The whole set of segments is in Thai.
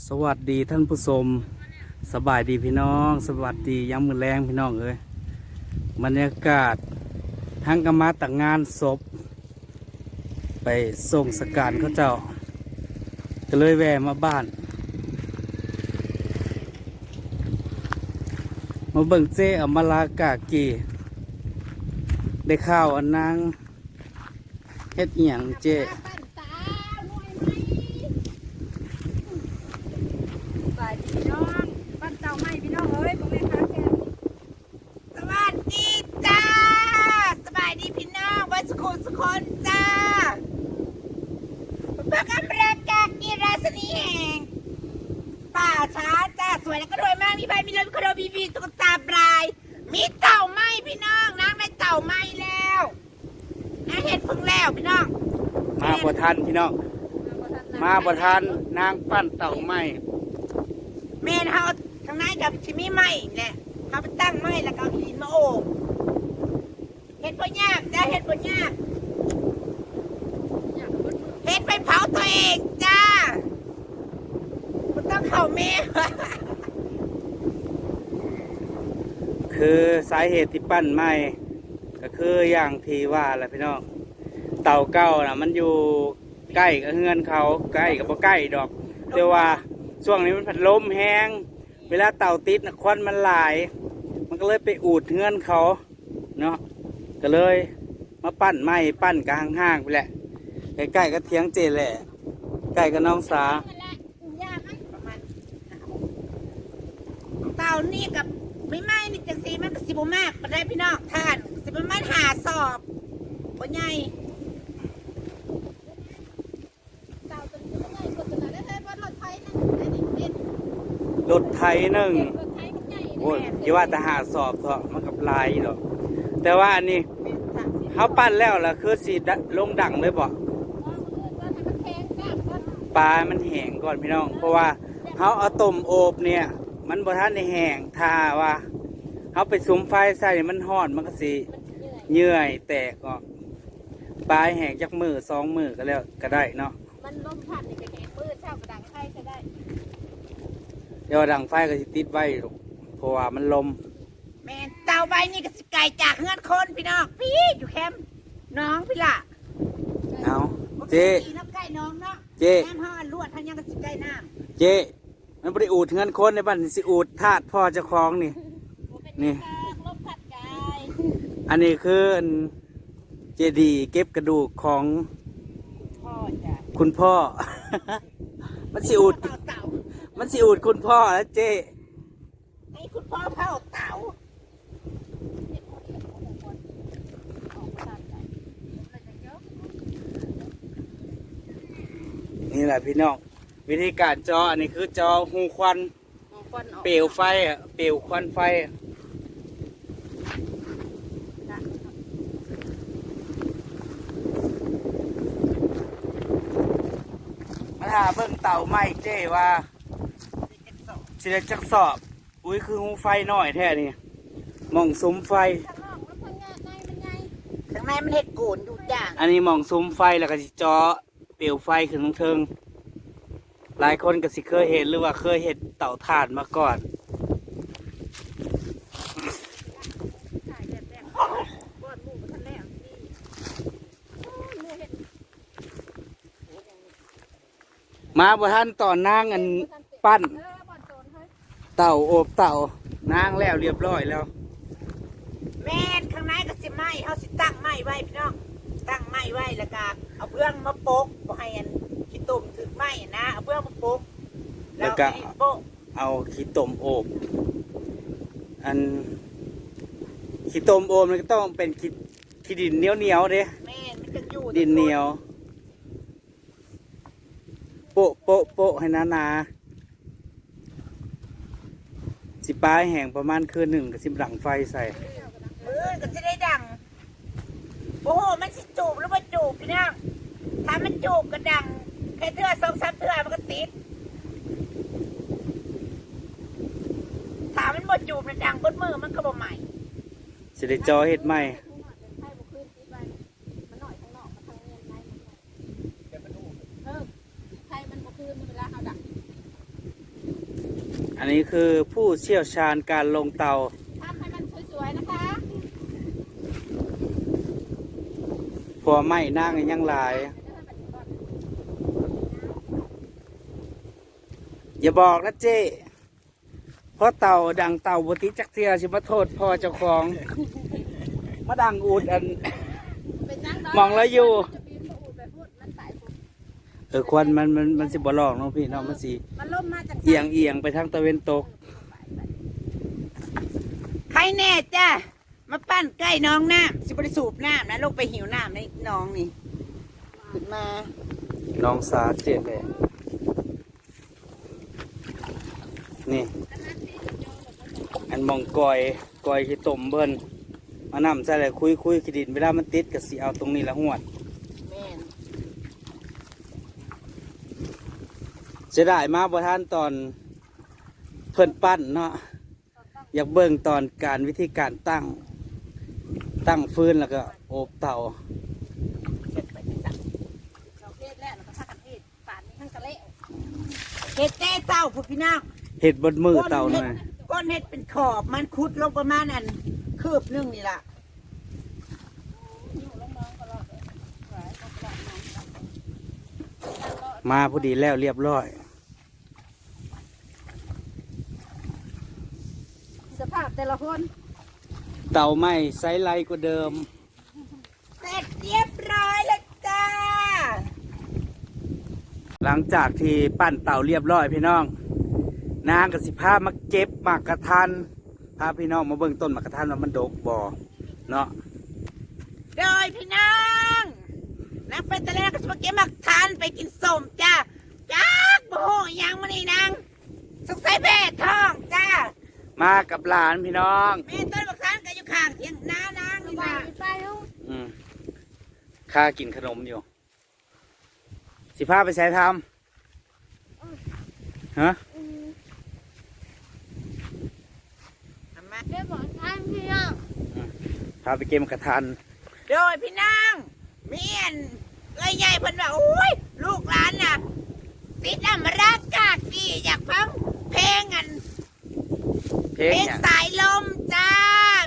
สวัสดีท่านผู้ชมสบายดีพี่น้อง สวัสดีย้ำมือแรงพี่น้องเอ้ยบรรยากาศทั้งกรรมาตักงานศพ ไปส่งสการเขาเจ้าก็เลยแวะมาบ้าน มาเบิ่งเจอมาลากากีได้ข้าวอันนางเฮ็ดเอียงเจ สวัสดีพี่น้องบ้านเต่าใหม่พี่น้องเอ้ยพ่อแม่ค้าแกสวัสดีจ้า สบายดีพี่น้องวันสุขสุขคนจ้าเพื่อกำลังจากกีราสนีแห่งป่าช้าจ้าสวยแล้วก็รวยมากมีใบมีเลิศมีคโดมีวีตุ๊กตาปลาย มีเต่าไหมพี่น้องนางได้เต่าไหมแล้วนาเห็ดเพึ่งแล้วพี่น้อง มาบ่ทัน พี่น้อง มาบ่ทันนางปั้นเต่าไหมเมนเฮาทางในกับชิมิไม้แหละเฮาไปตั้งไม้แล้วก็เอาหินมาโอบเฮ็ดบ่ยากจ้าเฮ็ดบ่ยากเฮ็ดไปเผาตัวเองจ้าบ่ต้องเข้าเมคือสาเหตุที่ปั้นไหมก็คืออย่างที่ว่าแหละพี่น้อง เต่าเก้าน่ะมันอยู่ ใกล้กับเฮือนเขาใกล้กับบ่ใกล้ดอก แต่ว่าช่วงนี้มันพัดลมแห้ง เวลาเต่าติดน่ะควันมันหลาย มันก็เลยไปอูดเฮือนเขาเนาะก็เลยมาปั้นไหมปั้นกลางห้างๆไปแหละใกล้ๆก็เทียงเจแหละใกล้กับน้องสาประมาณเต่านี่กับไม่ไม้นี่จังซี่มันก็สิบ่มากปานใดพี่น้องท่านสิประมาณหาสอบบ่ใหญ่ รถไถหนึ่งโอ้ยอย่าว่าแต่หาสอบเถอะมันกับลายดอกแต่ว่าอันนี้เขาปั้นแล้วล่ะคือสีลงดังเลยบ่ปลา มันแห้งก่อนพี่น้อง เพราะว่าเขาเอาต้มโอบเนี่ย มันบ่ทันได้แห้งถ้าว่าเขาไปสุมไฟใส่มันห่อนมันก็สิเหนื่อยแตกออกปลาแห้งจากมือสองมือก็แล้วก็ได้เนาะมันลมพัดนี่ก็แหงมืดเช่ากระดังไข่จะได้ เดี๋ยวดังไฟก็สิติดไว้ลูกเพราะว่ามันลม แม่นเต่าใบนี่ก็สิไก่จากเฮือนคนพี่น้องพี่อยู่แคมป์น้องพี่ล่ะเอาเจขี่น้ำไก่น้องเนาะเจแคมป์เฮาอันลวดทันยังก็สิไก่น้เจ๊มันบริอูดเงินคนในบ้านสิอูดทาดพ่อเจ้าของนี่ำนี่ลมพัดกายอันนี้คืออันเจดีย์เก็บกระดูกของพ่อจ้ะคุณพ่อ มันสิอูด เต่าเต่า มันสิอูดคุณพ่อแล้วเจ๊ไอ้คุณพ่อเผาเต่านี่แหละพี่น้องวิธีการจออันนี้คือจอหูควันเปลวไฟอะเปลวควันไฟอะมาถามเบิ่งเต่าไหมเจ๊ว่า สิได้จักสอบ อุ้ยคือหูไฟหน่อยแท้นี่หมองซุ้มไฟ ข้างในมันเห็ดโกนอยู่จ้ะอันนี้หมองซุ้มไฟแล้วก็สิเจอเปลวไฟขึ้นตรงเทิง หลายคนก็สิเคยเห็นหรือว่าเคยเห็นเต่าถ่านมาก่อนถ่ายแบบแบบก้อนหมูมาทันแล้วนี่มาบ่ท่านต่อนางอันปั้น เต่าโอบเต่านางแล้วเรียบร้อยแล้วแม่นข้างในก็สิไหม้เฮาสิตั้งไหม้ไว้พี่น้องตั้งไหม้ไว้แล้วก็เอาเบื้องมาโปกบ่ให้อันขี้ตุ่มถึกไหม้นะเอาเบื้องมาโปกแล้วก็โปะเอาขี้ตมโอบอันขี้ตมโอบมันก็ต้องเป็นขี้ขี้ดินเหนียวเหนียวๆเด้แม่นมันจะอยู่ดินเหนียวโปะโปะโปะให้หนาหนาๆ สิปลายแห่งประมาณคืนหนึ่งกับสิบหลังไฟใส่มือก็จะได้ดัง โอ้โห มันสิจูบหรือว่าจูบพี่น้องถ้ามันจูบก็ดัง แค่เทื่อสองสามเทื่อมันก็ติดถ้ามันบ่จูบมันดังบนมือมันก็บ่ใหม่สิได้จอเห็ดไหม ไทยมันบ่คืนเวลาเอาดัก อั นนี้คือผู้เชี่ยวชาญการลงเตาทำให้มันสวยๆนะคะพอไหม้นั่งยังหลาย อย่าบอกนะเจ้เพราะเต่าดังเต่าบติจักเทียสิมาโทษพ่อเจ้าของ มาดังอูดอัน มองแล้วอยู่ เออควันมันมันมันสิบ่ลอกเนาะพี่เนาะมันสิ มันล่มมาจากเอียงเอียงไปทางตะเวนตก ใครแน่จ้ามาปั้นใกล้น้องน้ำสิบริสูบน้ำนะลงไปหิวน้ำในน้องนี่ขึ้นมาน้องสาเจ็ดเลยนี่ อันมองกอยกอยที่ต้มเบิ้นมานำใส่เลยคุยคุยขีดินเวลามันติดก็สิเอาตรงนี้ละหวด แม่น จะได้มาบ่ท่านตอนเพิ่นปั้นเนาะอยากเบิ่งตอนการวิธีการตั้ง ตั้งฟืนแล้วก็โอบเตาเก็บไปที่สั่งเราเทศแล้วเราก็พากันเทศป่านนี้ทั้งกะเละเฮ็ดแต่เต้าพวกพี่น้องเห็ดบนมือเตาหน่อยก้อนเฮ็ดเป็นขอบมันคุดลงประมาณนั้นคืบหนึงนี่ล่ะมาพอดีแล้วเรียบร้อย สภาพ แต่ละคนเตาไหม้ไซส์ไลท์กว่าเดิม เสร็จเรียบร้อยแล้วจ้า หลังจากที่ปั้นเต่าเรียบร้อยพี่น้อง นางกับสิพามาเก็บหมากกระทันพาพี่น้องมาเบิ่งต้นหมากกระทันว่ามันดกบ่เนาะโดยพี่น้องนางไปตะเลก็สมาเก็บมักทานไปกินส้มจ้าจ้าโบโหยังมานี่นางสงสัยแพ้ท้องจ้า มากับหลานพี่น้องแม่ต้นมักทานก็อยู่ข้างเทียงน้านางนี่ล่ะอืมข้ากินขนมอยู่ สิพาไปใช้ทำฮะเอามาได้บอกท่านพี่น้องพาไปเก็บหมากกระทันโดยพี่นางเมียนเอ้ยใหญ่เพิ่นว่าโอ้ย ลูกหลานน่ะติดอมรากากดีอยากฟังเพลงอัน เพลเพงลงเนี่ยสายลมจ้า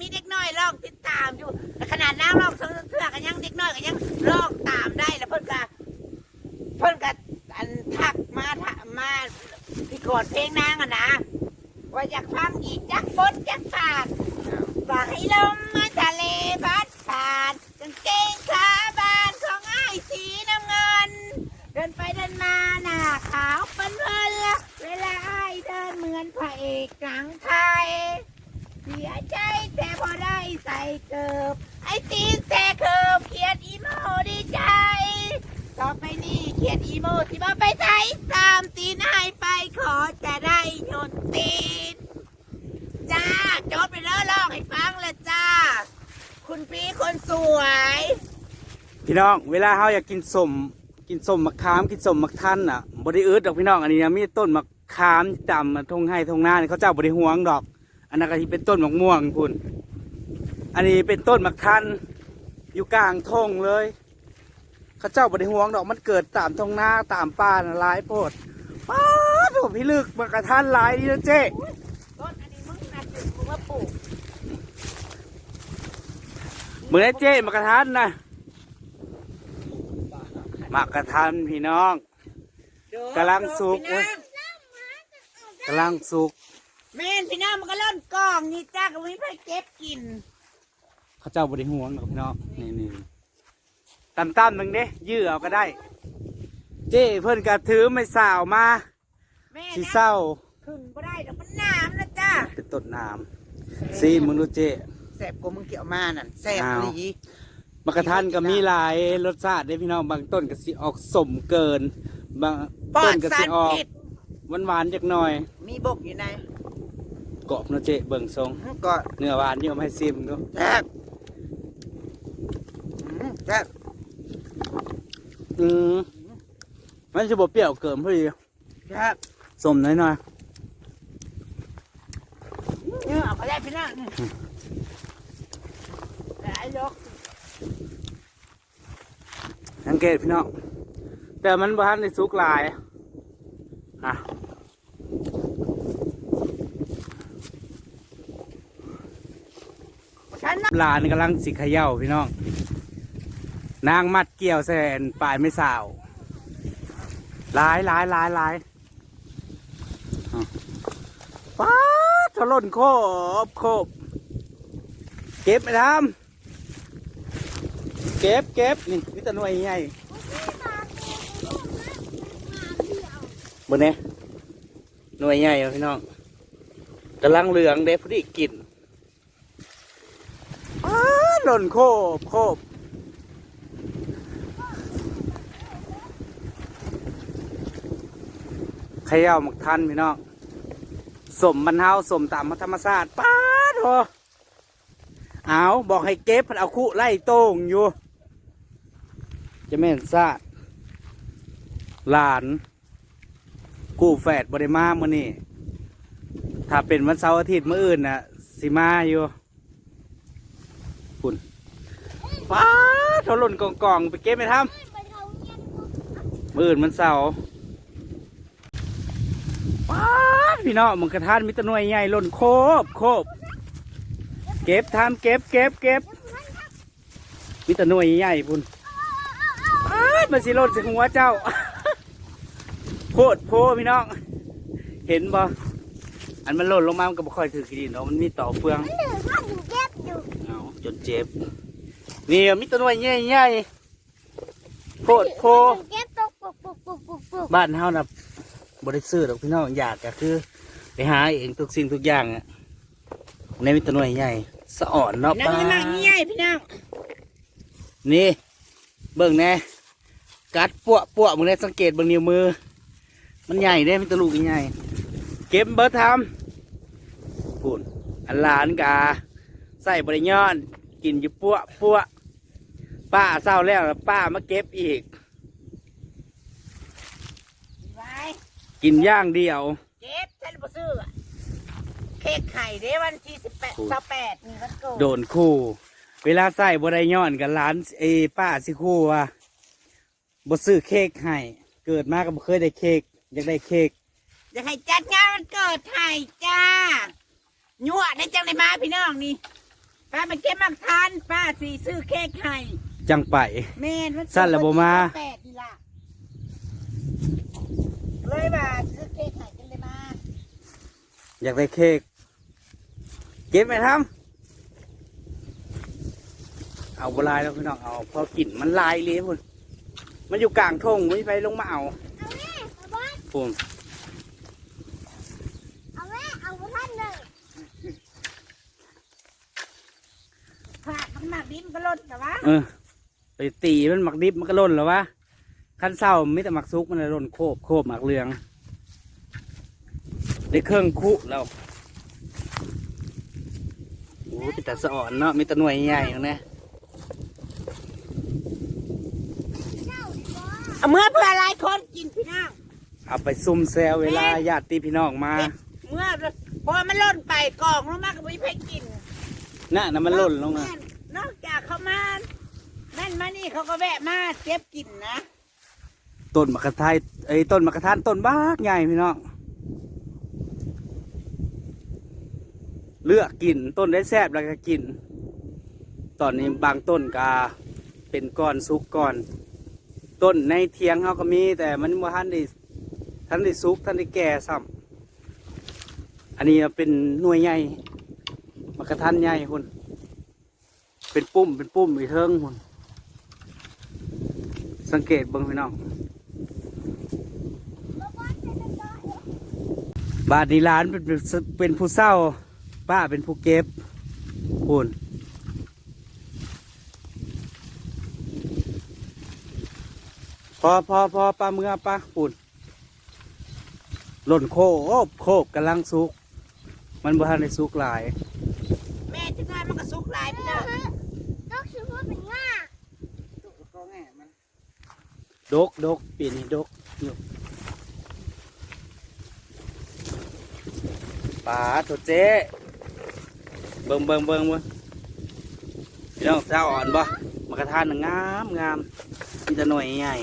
มีเด็กน้อยร้องติดตามอยู่แต่ขนาดนางร้องเสื้อเสื้อกันยังเด็กน้อยกันยังร้องตามได้แล้วเพิ่นก็เพิ่นก็อันทักมาทักมาที่กอดเพลงนางอะนะ ว่าอยากฟังอีกจักบทจักฝากฝากให้ลมมาทะเลพัดผ่านกางเกงขาบานของไอ้ายสีน้ำเงิน เดินไปเดินมาหน้าขาว หนังไทยเสียใจแต่พอได้ใส่เกิบ ไอ้ตีนแต่เกิบเขียนอีโมดีใจ ต่อไปนี้เขียนอีโมที่มาไปใช้ตามตีนให้ไปขอจะได้โยนตีน จ้าจดไปแล้วลองให้ฟังเลยจ้า คุณพี่คนสวย พี่น้องเวลาเขาอยากกินสมกินสมมะขามกินสมมะทันอะบริอืดดอกพี่น้องอันนี้นะมีต้นมะ ขามจำทงให้ทงหน้านี่เขาเจ้าบริหวงดอก อันนั้นก็ที่เป็นต้นมะม่วงคุณอันนี้เป็นต้นมะทันอยู่กลางทงเลย เขาเจ้าบริหวงดอกมันเกิดตามทงหน้าตามป่านะลายโพดป้าผมพี่ลึกมะกระทันลายดีนะเจ๊ต้นอันนี้มึงนะถึงมึงมาปลูกเหมือนไอ้เจ๊มะกระทันนะมะกระทันพี่น้องกำลังสุกพี่น้อง กำลังสุกแม่นพี่น้องมันก็เล่นกล้องนี่จ้าก็ไม่ไปเก็บกิน เขาเจ้าบริหวงดอกพี่น้องนี่นี่ตันตันมึงเด้ยื้อเอาก็ได้ เจ้เพื่อนกระถือไม่สาวมาแม่สีนะเศร้าขึ้นบ่ได้ดอกมันน้ำนะจ้าเป็นต้นน้ำซีมึงดูเจ้แสบกว่ามึงเกี่ยวมานั่นแสบอ้าวอีหลีมะกระทันก็มีหลายรสชาติเด้พี่น้องบางต้นก็สิออกสมเกิน บางปอต้ดนก็สาสิรออก พิษ หวานหวานๆจักหน่อย มีบกอยู่ในกรอบเนาะเจ้เบิ่งทรงก็เนื้อหวานอยู่มาให้ซิมดูแซ่บอืมแซ่บอืมมันจะบ่เปรี้ยวเกินพอดีแซ่บสมน้อยหน่อยเนื้อเอาไปได้พี่น้องนี่หลายยกๆสังเกตพี่น้องแต่มันบ่ทันได้สุกหลายอะ หลานกำลังสิขย่าพี่น้อง นางมัดเกี่ยวแสนปลายไม่สาวหลายหลายหลายหลายป้าถล่นโคบโคบเก็บไปทำเก็บเก็บนี่วิตาหน่วยใหญ่บนนี้หน่วยใหญ่พี่น้องกำลังเหลืองเด็พอดีกิน หล่นโคบโคบเขย่าหมักทันพี่น้องสมบรรเทาสมตามธรรมศาสตร์ป้าดโหเอาบอกให้เก็บพันเอาคู่ไล่โต้งอยู่ จะแม่นซาดหลานกูแฝดบริมามื่อนี่ถ้าเป็นวันเสาร์อาทิตย์เมื่ออื่นน่ะสิมาอยู่คุณ ป้าดเขาหล่นกองกองๆไปเก็บไปทำมื่ออื่นมันเสาร์ว้าวพี่น้องมึงกระทานมิตรหน่วยใหญ่ล่นโคบโคบเก็บทำเก็บเก็บเก็บมิตรหน่วยใหญ่พุ่นอ้าวมันสิล่นสิหัวเจ้าโพดโพพี่น้องเห็นบ่อันมันหล่นลงมา มันก็บ่ค่อยถือขีดินเนาะมันมีต่อเฟืองเอาจนเจ็บ นี่มิตรหน่วยใหญ่ใหญ่โพดโพเก็บตกปุกปุกปุกปุกปุกบ้านเฮานะบริสุทธิ์หรอกพี่น้องอยากก็คือ ไปหาเองทุกสิ่งทุกอย่างอะในมิตรหน่วยใหญ่สะอ่อนเนาะน้ำมันมาง่พี่น้องนี่ เบิ่งแน่กัดปวปวมึงได้สังเกตเบิ่งนิ้วมือ มันใหญ่ได้มิตรลูกใหญ่เก็บเบิร์ทำพูนอันหลานกาใส่บริยอน กินอยู่ปวปว ป้าเศร้าแล้วแล้วป้ามาเก็บอีก ไว้กินอย่างเดียว เก็บฉันบ่ซื้ออะเค้กไข่เด้วันที่สิบแปดสิบแปดนี่วันโกโดนคู่ เวลาใส่บได้ย้อนกับร้านเอยป้าสิคู่ว่าบ่ซื้อเค้กให้ เกิดมาก็บ่เคยได้เค้กอยากได้เค้กอยากให้จัดงานวันเกิดไทยจ้ายั่วได้จังเลยมาพี่น้องนี่ป้ามาเก็บมักทานป้าสีซื้อเค้กไข่ จังไป แม่นวันสั้นแล้วบ่มา แปดนี่ล่ะเลยว่าซื้อเค้กไข่จังเลยมาอยากได้เค้กเก็บไหมทำเอาบลายแล้วพี่น้องเอาพอกลิ่นมันลายเลยพุ่นมันอยู่กลางทงไม่ไปลงมาเอาเอาแม่เอาบ้านพุ่นเอาแม่เอาท่านหนึ่งผักมันหมักดิบมันก็ลดแต่ว่าเออ ไปตีมันหมักดิบมันก็ล่นแล้ววะขั้นเศร้ามิแต่หมักซุกมันเลยล่นโคบโคบหมักเหลืองได้เครื่องคุแล้วโอ้เป็นแต่สะอ่อนเนาะมีแตะหน่วยใหญ่อย่างนี้เอาเมื่อเพื่ออะไรคนกินพี่น้องเอาไปซุ่มแซวเวลาญาติพี่น้องมา เมื่อพอมันล่นไปกล่องลงมาก็ไม่ไปกิน น่ะน้ำมันหล่นลงอะแม่นอกจากเขามา นั่นมานี่เขาก็แวะมาเก็บกินนะต้นมะกระทายไอ้ยต้นมะกระทานต้นบากใหญ่พี่น้องเลือกกินต้นได้แซ่บแล้วก็กิน ตอนนี้บางต้นกาเป็นก้อนซุกก้อน ต้นในเทียงเขาก็มี แต่มันว่าท่านได้ท่านได้ซุกท่านได้แก่ซ้ำอันนี้เป็นหน่วยใหญ่มะกระทันใหญ่คุณเป็นปุ่มเป็นปุ่มอีเทิงคุณ สังเกตเบิ่งพี่น้องบาทนี้ร้านเป็นเป็นผู้เศร้า ป้าเป็นผู้เก็บพูนพอพอพอปลาเมื่อปลาปูนหล่นโคบโคบกำลังสุก มันบ่ทันได้สุกหลาย แม่จะน้อยมันก็สุกหลายพี่น้อง นกชื่อว่าเป็นง่า ก็แง่มัน ดกดกปีนี้ดกอยู่ปลาตัวเจ๊เบิ่งเบิ่งเบิ่งเบิ่งพี่น้องเจ้าอ่อนบ่มากระทานน่ะงามงามมีแต่หน่วยใหญ่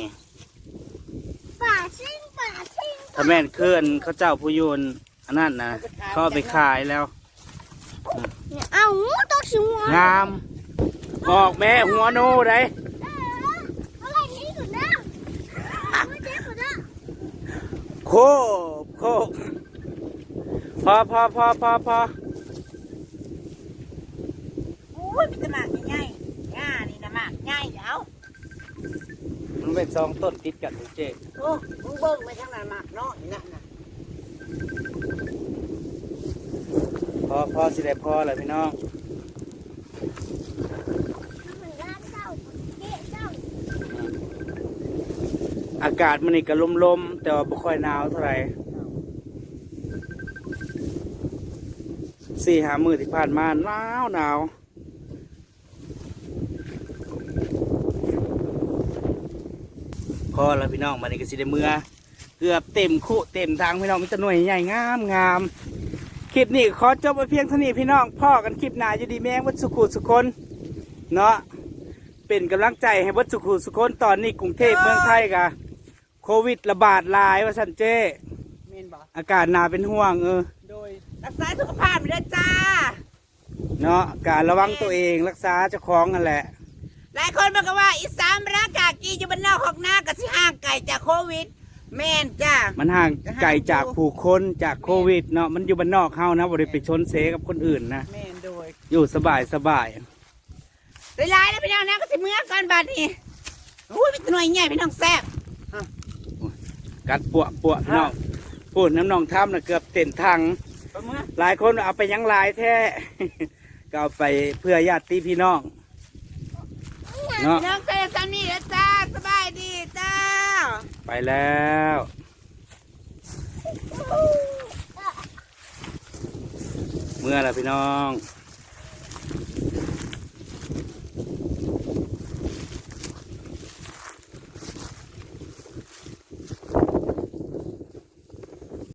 ป่าซิ่งป่าซิ่งถ้าแม่นเคลื่อนเขาเจ้าผู้โยนอันนั้นนะเขาเอาไปขายแล้วนเนี่ยเอ้าต้องชิมหัวงามออกแม่หัวโนได้ เอออะไรนี่ก่อนนะไม่เจ๊ก่อนนะ โคบโคบพอพอพอพอพอโอ้ยมีแต่หมากใหญ่ๆง่านี่นะหมากใหญ่เดี๋ยวมันเป็นสองต้นติดกันเลยเจ๊โอ้มึงเบิ่งไปทางนั้นหมากน้อยนั่นน่ะพอพอสิได้พอเลยพี่น้อง เหมือนร้านเจ้าเจ๊เจ้า อากาศมันนี่ก็ลมๆแต่ว่าบ่ค่อยหนาวเท่าไหร่สี่หามือที่ผ่านมาหนาวหนาวพอแล้วพี่น้องมันนี่ก็สิได้เมือ เกือบเต็มคู่เต็มทางพี่น้องมีแต่หน่วยใหญ่งามงามคลิปนี้ขอจบไปเพียงเท่านี้พี่น้องพ่อกันคลิปหน้าอยู่ดีแมงวัดสุขุสุคนเนาะเป็นกำลังใจให้วัดสุขุสุคนตอนนี้กรุงเทพเมืองไทยกะ โควิดระบาดหลายว่าสันเจเมนบอกอากาศหนาเป็นห่วงเออ โดยรักษาสุขภาพไปด้วยจ้า เนาะการระวังตัวเองรักษาเจ้าของนั่นแหละ หลายคนบอกว่าอีสามรากากีอยู่บ้านนอกของหน้ากับสิห่างไกลจากโควิด แม่นจ้า มันห่างไกลจากผู้คนจากโควิดเนาะมันอยู่บ้านนอกเฮานะบ่ได้ไปชนเสกับคนอื่นนะแม่นโดยอยู่สบายสบายหลายๆแล้วพี่น้องนะก็สิเมื่อก่อนบัดนี้อุ้ยเป็นหน่วยใหญ่พี่น้องแซ่บ กัดปวกปวกพี่น้องพูดน้ำนองท่ำน่ะเกือบเต็มทางไปเมื่อหลายคนเอาไปยังหลายแท้ก็เอาไปเพื่อญาติพี่น้องเนาะพี่น้องเจอซันนี่แล้วจ้าสบายดีจ้าไปแล้วเมื่อแล้วพี่น้องเ